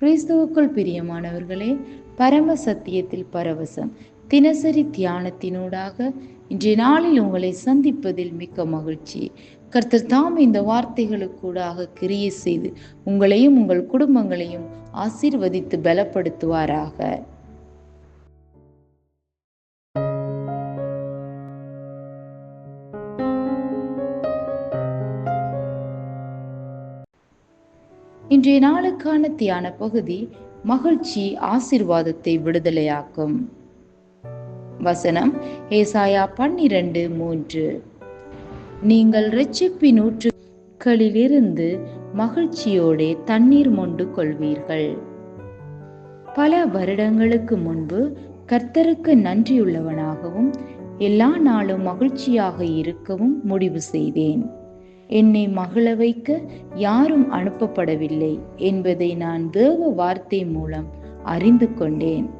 கிறிஸ்துவுக்குள் பிரியமானவர்களே பரம சத்தியத்தில் பரவசம். தினசரி தியானத்தினூடாக இன்றைய நாளில் உங்களை சந்திப்பதில் மிக்க மகிழ்ச்சி. கர்த்தர் தாம் இந்த வார்த்தைகளுக்கூடாக கிரியை செய்து உங்களையும் உங்கள் குடும்பங்களையும் ஆசீர்வதித்து பலப்படுத்துவாராக. இன்றைய நாளுக்கான தியான பகுதி மகிழ்ச்சி ஆசிர்வாதத்தை விடுதலையாக்கும். வசனம் ஏசாயா பன்னிரண்டு மூன்று. நீங்கள் இரட்சிப்பின் ஊற்றுக்களிலிருந்து மகிழ்ச்சியோடே தண்ணீர் மொண்டு கொள்வீர்கள். பல வருடங்களுக்கு முன்பு கர்த்தருக்கு நன்றியுள்ளவனாகவும் எல்லா நாளும் மகிழ்ச்சியாக இருக்கவும் முடிவு செய்தேன். என்னை மகிழ வைக்க யாரும் அனுப்பப்படவில்லை என்பதை நான் தேவ வார்த்தை மூலம் அறிந்து கொண்டேன்.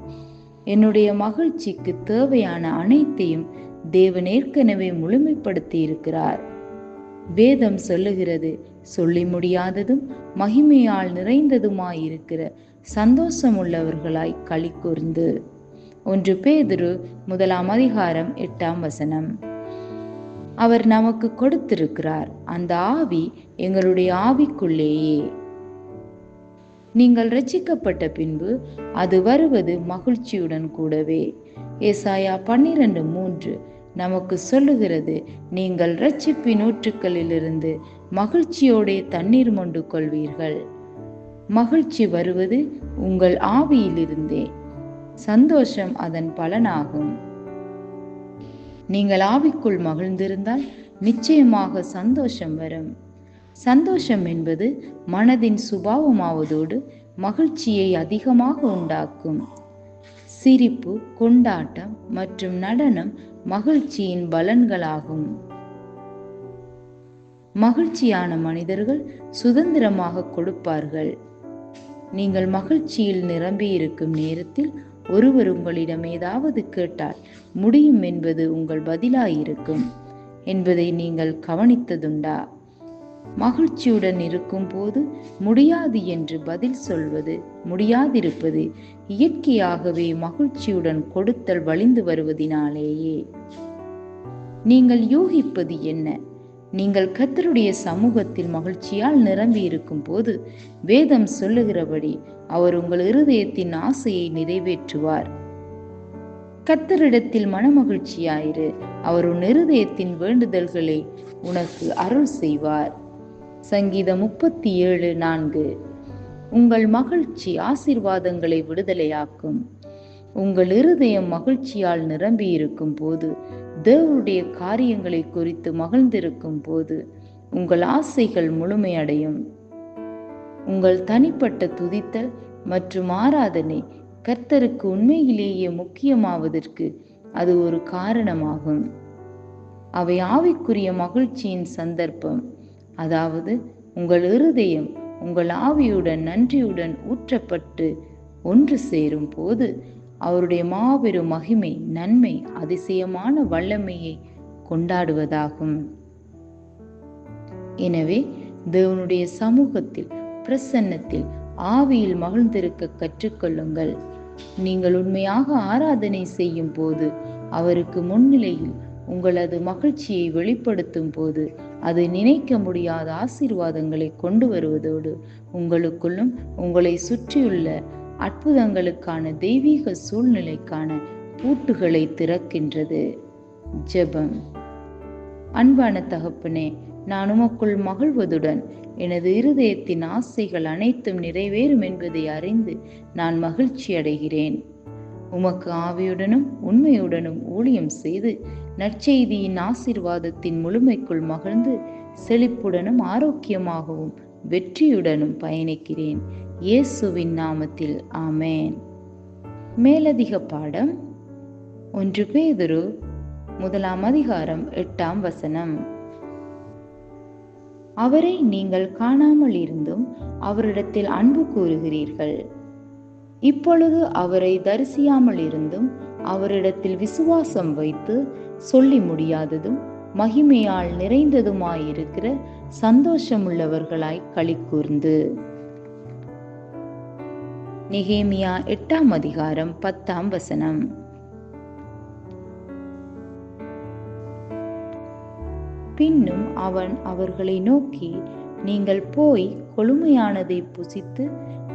என்னுடைய மகிழ்ச்சிக்கு தேவையான அனைத்தையும் தேவன் ஏற்கனவே முழுமைப்படுத்தி இருக்கிறார் வேதம் சொல்லுகிறது சொல்லி முடியாததும் மகிமையால் நிறைந்ததுமாயிருக்கிற சந்தோஷம் உள்ளவர்களாய் களி கூர்ந்து. ஒன்று பேதுரு முதலாம் அதிகாரம் எட்டாம் வசனம். அவர் நமக்கு கொடுத்திருக்கிறார். அந்த ஆவி எங்களுடைய ஆவிக்குள்ளேயே. நீங்கள் ரட்சிக்கப்பட்ட பின்பு அது வருவது மகிழ்ச்சியுடன் கூடவே. ஏசாயா பன்னிரண்டு மூன்று நமக்கு சொல்லுகிறது நீங்கள் ரட்சிப்பின் ஊற்றுக்களிலிருந்து மகிழ்ச்சியோடே தண்ணீர் மொண்டு கொள்வீர்கள். மகிழ்ச்சி வருவது உங்கள் ஆவியிலிருந்தே. சந்தோஷம் அதன் பலனாகும். நீங்கள் ஆவிக்குள் மகிழ்ந்திருந்தால் நிச்சயமாக சந்தோஷம் வரும். சந்தோஷம் என்பது மனதின் சுபாவமாவதோடு மகிழ்ச்சியை அதிகமாக உண்டாக்கும். சிரிப்பு கொண்டாட்டம் மற்றும் நடனம் மகிழ்ச்சியின் பலன்களாகும். மகிழ்ச்சியான மனிதர்கள் சுதந்திரமாக கொடுப்பார்கள். நீங்கள் மகிழ்ச்சியில் நிரம்பி இருக்கும் நேரத்தில் ஒருவர் உங்களிடம் ஏதாவது கேட்டால் முடியும் என்பது உங்கள் பதிலாயிருக்கும் என்பதை நீங்கள் கவனித்ததுண்டா? மகிழ்ச்சியுடன் இருக்கும் போது முடியாது என்று பதில் சொல்வது முடியாதிருப்பது இயற்கையாகவே மகிழ்ச்சியுடன் கொடுத்தல் வழிந்து வருவதினாலேயே. நீங்கள் யூகிப்பது என்ன? நீங்கள் கத்தருடைய சமூகத்தில் மகிழ்ச்சியால் நிரம்பி இருக்கும் போது வேதம் சொல்லுகிறபடி அவர் உங்கள் இருதயத்தின் ஆசையை நிறைவேற்றுவார். கத்தரிடத்தில் மனமகிழ்ச்சியாயிரு. அவர் உன் இருதயத்தின் வேண்டுதல்களை உனக்கு அருள் செய்வார். சங்கீதம் முப்பத்தி ஏழு நான்கு. உங்கள் மகிழ்ச்சி ஆசிர்வாதங்களை விடுதலையாக்கும். உங்கள் இருதயம் மகிழ்ச்சியால் நிரம்பி இருக்கும் போது தேவருடைய காரியங்களை குறித்து மகிழ்ந்திருக்கும் போது உங்கள் ஆசைகள் முழுமையடையும். உங்கள் தனிப்பட்ட துதித்தல் மற்றும் ஆராதனை கர்த்தருக்கு உண்மையிலேயே முக்கியமாவதற்கு அது ஒரு காரணமாகும். அவை ஆவிக்குரிய மகிழ்ச்சியின் சந்தர்ப்பம். அதாவது உங்கள் இருதயம் உங்கள் ஆவியுடன் நன்றியுடன் ஊற்றப்பட்டு ஒன்று சேரும் போது அவருடைய மாபெரும் மகிமை நன்மை அதிசயமான வல்லமையை கொண்டாடுவதாகும். எனவே தேவனுடைய சமூகத்தில் பிரசன்னத்தில் ஆவியில் மகிழ்ந்திருக்க கற்றுக்கொள்ளுங்கள். நீங்கள் உண்மையாக ஆராதனை செய்யும் போது அவருக்கு முன்னிலையில் உங்களது மகிழ்ச்சியை வெளிப்படுத்தும் போது அது நினைக்க முடியாத ஆசீர்வாதங்களை கொண்டு வருவதோடு உங்களுக்குள்ளும் உங்களை சுற்றியுள்ள அற்புதங்களுக்கான தெய்வீக சூழ்நிலைக்கான பூட்டுகளை திறக்கின்றது. ஜெபம். அன்பான தகப்பனே நான் உமக்குள் மகிழ்வதுடன் எனது இருதயத்தின் ஆசைகள் அனைத்தும் நிறைவேறும் என்பதை அறிந்து நான் மகிழ்ச்சி அடைகிறேன். உமக்கு ஆவியுடனும் உண்மையுடனும் ஊழியம் செய்து நற்செய்தியின் ஆசிர்வாதத்தின் முழுமைக்குள் மகிழ்ந்து செழிப்புடனும் ஆரோக்கியமாகவும் வெற்றியுடனும் பயணிக்கிறேன். இயேசுவின் நாமத்தில் ஆமேன். மேலதிக பாடம் ஒன்று பேதுரு முதலாம் அதிகாரம் எட்டாம் வசனம். அவரை நீங்கள் காணாமல் இருந்தும் அவரிடத்தில் அன்பு கூறுகிறீர்கள். இப்பொழுது அவரை தரிசியாமல் இருந்தும் அவரிடத்தில் விசுவாசம் வைத்து சொல்லி முடியாததும் மகிமையால் நிறைந்ததுமாயிருக்கிற சந்தோஷமுள்ளவர்களாய் களி கூர்ந்து. நிகேமியா எட்டாம் அதிகாரம் பத்தாம் வசனம். பின்னும் அவன் அவர்களை நோக்கி நீங்கள் போய் கொழுமையானதை புசித்து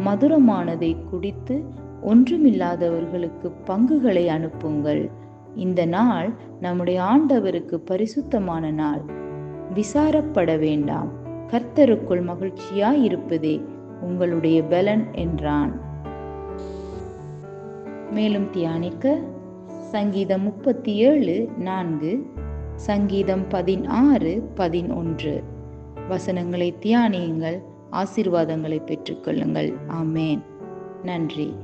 மதுரமானதை குடித்து ஒன்றுமில்லாதவர்களுக்கு பங்குகளை அனுப்புங்கள். இந்த நாள் நம்முடைய ஆண்டவருக்கு பரிசுத்தமான நாள். விசாரப்பட வேண்டாம். கர்த்தருக்குள் மகிழ்ச்சியாயிருப்பதே உங்களுடைய பலன் என்றான். மேலும் தியானிக்க சங்கீதம் முப்பத்தி ஏழு நான்கு சங்கீதம் பதினாறு பதினொன்று. வசனங்களை தியானியுங்கள் ஆசீர்வாதங்களை பெற்றுக்கொள்ளுங்கள். ஆமேன். நன்றி.